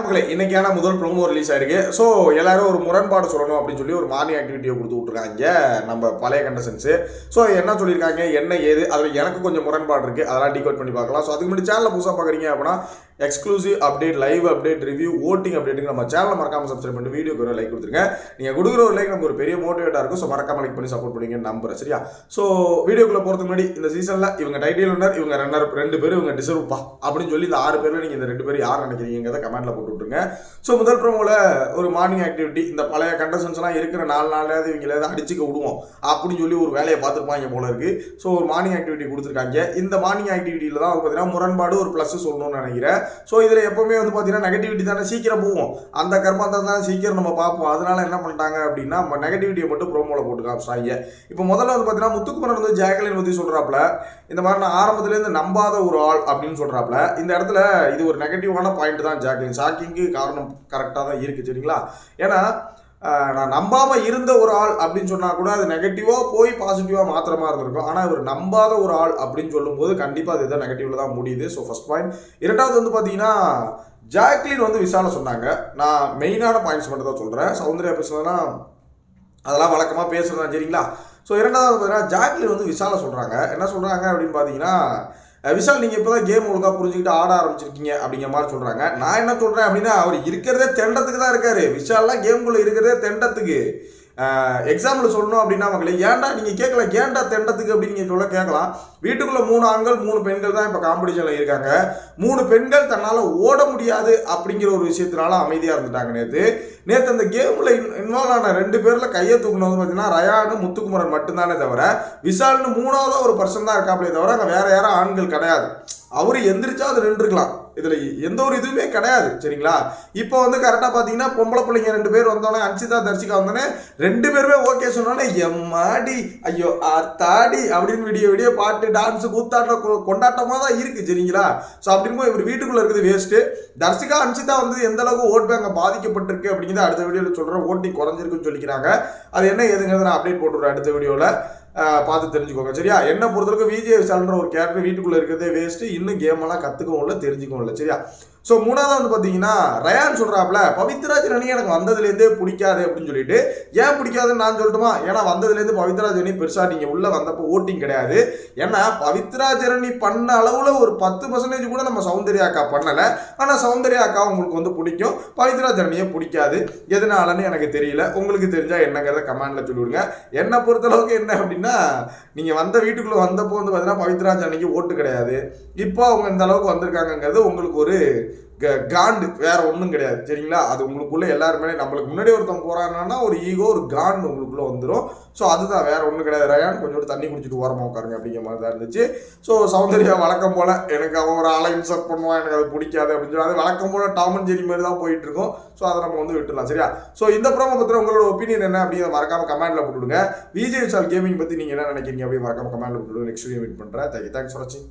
நமக்கு இன்னைக்கான முதல் ப்ரோமோ ரிலீஸ் ஆயிருக்கு. ஸோ எல்லாரும் ஒரு முரண்பாடு சொல்லணும் அப்படின்னு சொல்லி ஒரு மார்னிங் ஆக்டிவிட்டியை கொடுத்து விட்ருக்காங்க நம்ம பழைய கண்டசன்ஸு ஸோ என்ன சொல்லியிருக்காங்க என்ன ஏது அதில் எனக்கு கொஞ்சம் முரண்பாடு இருக்குது அதெல்லாம் டிகோட் பண்ணி பார்க்கலாம். ஸோ அதுக்கு முன்னாடி சேனலில் புதுசாக பார்க்குறீங்க அப்படின்னா exclusive update live update review voting அப்டேட்டுக்கு நம்ம சேனலை மறக்காம சப்ஸ்கிரைப் பண்ணி வீடியோக்கு ஒரு லைக் கொடுத்துருங்க. நீங்கள் கொடுக்குற ஒரு லைக் நமக்கு ஒரு பெரிய மோட்டிவேட்டாக இருக்கும். ஸோ மறக்காம லைக் பண்ணி சப்போர்ட் பண்ணிங்க நம்புறேன். சரியா? ஸோ வீடியோக்குள்ள போகிறதுக்கு முன்னாடி இந்த சீசனில் இவங்க டைட்டில் வினர் இவங்க ரன்னர் ரெண்டு பேரும் இவங்க டிசர்வ்ப்பா அப்படின்னு சொல்லி இந்த ஆறு பேரில் நீங்கள் இந்த ரெண்டு பேர் யார் நினைக்கிறீங்கிறத கமெண்ட்டில் போட்டு விட்ருங்க ஸோ முதல் ப்ரோமோவில் ஒரு மார்னிங் ஆக்டிவிட்டி இந்த பழைய கண்டஸ்டன்ஸ்லாம் இருக்கிற நாலு நாளாவது இவங்கள ஏதாவது அடிச்சுக்க விடுவோம் அப்படின்னு சொல்லி ஒரு வேலையை பார்த்துருப்பாங்க போல இருக்கு. ஸோ ஒரு மார்னிங் ஆக்டிவிட்டி கொடுத்துருக்காங்க. இந்த மார்னிங் ஆக்டிவிட்டியில் தான் பார்த்தீங்கன்னா முரண்பாடு ஒரு ப்ளஸ் சொல்லணும்னு நினைக்கிறேன். ஸோ இதில் எப்போவுமே வந்து பார்த்தீங்கன்னா நெகட்டிவிட்டி தானே சீக்கிரம் போவோம் அந்த கர்மாந்தம் தான் சீக்கிரம் நம்ம பார்ப்போம். அதனால என்ன பண்ணிட்டாங்க அப்படின்னா நம்ம நெகட்டிவிட்டியை மட்டும் ப்ரோமோவில் போட்டு காமிச்சாங்க இப்போ முதல்ல வந்து பார்த்தீங்கன்னா முத்துக்குமரன் வந்து ஜாக்கலின் பற்றி சொல்கிறாப்புல இந்த மாதிரி நான் ஆரம்பத்துலேருந்து நம்பாத ஒரு ஆள் அப்படின்னு சொல்கிறாப்புல இந்த இடத்துல இது ஒரு நெகட்டிவான பாயிண்ட் தான் ஜாக்லின் ஷாக்கிங்க்கு காரணம் கரெக்டாக தான் இருக்குது சரிங்களா? ஏன்னா நான் நம்பாமல் இருந்த ஒரு ஆள் அப்படின்னு சொன்னால் கூட அது நெகட்டிவாக போய் பாசிட்டிவாக மாத்திர இருந்திருக்கும். ஆனால் இவர் நம்பாத ஒரு ஆள் அப்படின்னு சொல்லும்போது கண்டிப்பாக அது இதான் நெகட்டிவில் தான் முடியுது. ஸோ ஃபஸ்ட் பாயிண்ட் இரண்டாவது வந்து பார்த்தீங்கன்னா ஜாக்லின் வந்து விசால சொன்னாங்க. நான் மெயினான பாயிண்ட்ஸ் மட்டும் தான் சொல்கிறேன் சௌந்தர்யா பேசுனதுனா அதெல்லாம் வழக்கமாக பேசுகிறதா சரிங்களா? ஸோ இரண்டாவது பார்த்தீங்கன்னா ஜாக்லின் வந்து விசால சொல்கிறாங்க என்ன சொல்கிறாங்க அப்படின்னு பார்த்தீங்கன்னா விஷால் நீங்கள் இப்போ தான் கேம் ஒழுங்காக புரிஞ்சுக்கிட்டு ஆட ஆரம்பிச்சிருக்கீங்க அப்படிங்கிற மாதிரி சொல்கிறாங்க நான் என்ன சொல்கிறேன் அப்படின்னா அவர் இருக்கிறதே தெண்டத்துக்கு தான் இருக்காரு. விஷால்லாம் கேம்குள்ளே இருக்கிறதே தெண்டத்துக்கு. எக்ஸாம்பிள் சொல்லணும் அப்படின்னா மக்களே ஏன்டா நீங்கள் கேட்கல? ஏன்டா தெண்டத்துக்கு அப்படின்னு நீங்கள் சொல்ல கேட்கலாம். வீட்டுக்குள்ளே மூணு ஆண்கள் மூணு பெண்கள் தான் இப்போ காம்படிஷனில் இருக்காங்க. மூணு பெண்கள் தன்னால் ஓட முடியாது அப்படிங்கிற ஒரு விஷயத்தினால அமைதியாக இருந்துட்டாங்க நேற்று நேற்று அந்த கேமில் இன்வால்வ் ஆன ரெண்டு பேரில் கையை தூக்குனது பார்த்தீங்கன்னா ரயானு முத்துக்குமரன் மட்டும்தானே தவிர விஷால்னு மூணாவது ஒரு பர்சன் தான் இருக்காப்லே தவிர அங்கே வேறு யாரும் ஆண்கள் கிடையாது. அவர் எந்திரிச்சா அது நின்றுக்கலாம் இதில் எந்த ஒரு இதுவுமே கிடையாது சரிங்களா? இப்போ வந்து கரெக்டாக பார்த்தீங்கன்னா பொம்பளை பிள்ளைங்க ரெண்டு பேர் வந்தோடனே அன்சிதா தர்சிகா வந்தோடனே ரெண்டு பேருமே ஓகே சொன்னோன்னே எம்மாடி ஐயோ தாடி அப்படின்னு வீடியோ வீடியோ பாட்டு டான்ஸு கூத்தாட்டம் கொண்டாட்டமாக தான் இருக்குது சரிங்களா? ஸோ அப்படிங்கும்போது இவர் வீட்டுக்குள்ளே இருக்குது வேஸ்ட்டு தர்சிகா அன்சிதா வந்து எந்த அளவுக்கு ஓட் பேங்க் பாதிக்கப்பட்டிருக்கு அப்படிங்கிறத அடுத்த வீடியோவில் சொல்கிறேன் ஓட்டிங் குறைஞ்சிருக்குன்னு சொல்லிக்கிறாங்க. அது என்ன ஏதுங்கிறத நான் அப்டேட் போட்டுருவேன் அடுத்த வீடியோவில் பார்த்து தெரிஞ்சுக்கோங்க. சரியா? என்ன பொறுத்தளவுக்கு விஜய் விசால்ன்ற ஒரு கேரக்டர் வீட்டுக்குள்ளே இருக்கிறதே வேஸ்ட்டு இன்னும் கேமெல்லாம் கற்றுக்கவும் இல்லை தெரிஞ்சுக்கவும் இல்லை. சரியா? ஸோ மூணாவது வந்து பார்த்தீங்கன்னா ரயான் சொல்கிறாப்புல பவித்ராஜ் அணி எனக்கு வந்ததுலேருந்தே பிடிக்காது அப்படின்னு சொல்லிட்டு. ஏன் பிடிக்காதுன்னு நான் சொல்லட்டுமா? ஏன்னா வந்ததுலேருந்து பவித்ராஜ் அணி பெருசாக நீங்கள் உள்ளே வந்தப்போ ஓட்டிங் கிடையாது. ஏன்னா பவித்ராஜ் அணி பண்ண அளவில் ஒரு பத்து பர்சன்டேஜ் கூட நம்ம சௌந்தர்யா அக்கா பண்ணலை. ஆனால் சௌந்தர்யா அக்கா உங்களுக்கு வந்து பிடிக்கும். பவித்ராஜ் ரணியை பிடிக்காது. எதனாலன்னு எனக்கு தெரியல. உங்களுக்கு தெரிஞ்சால் என்னங்கிறத கமெண்டில் சொல்லிவிடுங்க. என்னை பொறுத்தளவுக்கு என்ன அப்படின்னா நீங்கள் வந்த வீட்டுக்குள்ளே வந்தப்போ வந்து பார்த்தீங்கன்னா பவித்ராஜ் அன்னைக்கு ஓட்டு கிடையாது. இப்போ அவங்க இந்த அளவுக்கு வந்திருக்காங்கங்கிறது உங்களுக்கு ஒரு க- காண்டு வேற ஒன்றும் கிடையாது. சரிங்களா? அது உங்களுக்குள்ள எல்லாருமே நம்மளுக்கு முன்னாடி ஒருத்தன் போறாங்கன்னா ஒரு ஈகோ ஒரு காண்டு உங்களுக்குள்ள வந்துடும் ஸோ அதுதான் வேற ஒன்றும் கிடையாது. ரயான் கொஞ்சோடு தண்ணி குடிச்சிட்டு ஓரமாக உட்காருங்க அப்படிங்கிற மாதிரி தான் இருந்துச்சு. ஸோ சௌந்தர்யா வழக்கம் போல எனக்கு அவன் ஒரு ஆளை இன்சர்ட் பண்ணுவான் எனக்கு அது பிடிக்காது அப்படின்னு சொல்லி அது வழக்கம் போல டாமன் ஜெரி மாதிரி தான் போயிட்டு இருக்கும் ஸோ அதை நம்ம வந்து விட்டுலாம் சரியா? ஸோ இந்த ப்ரோமோ பற்றி உங்களோட ஒப்பீனியன் என்ன அப்படிங்கிறத மறக்காம கமெண்ட்ல போட்டுவிடுங்க விஜய் விஷால் கேமிங் பற்றி நீங்கள் என்ன நினைக்கிறீங்க அப்படின்னு மறக்காம கமெண்ட்ல போட்டுவிடுங்க நெக்ஸ்ட் வீடியோ மீட் பண்ணுறேன் தேங்க்ஸ் ஃபார் வாட்சிங்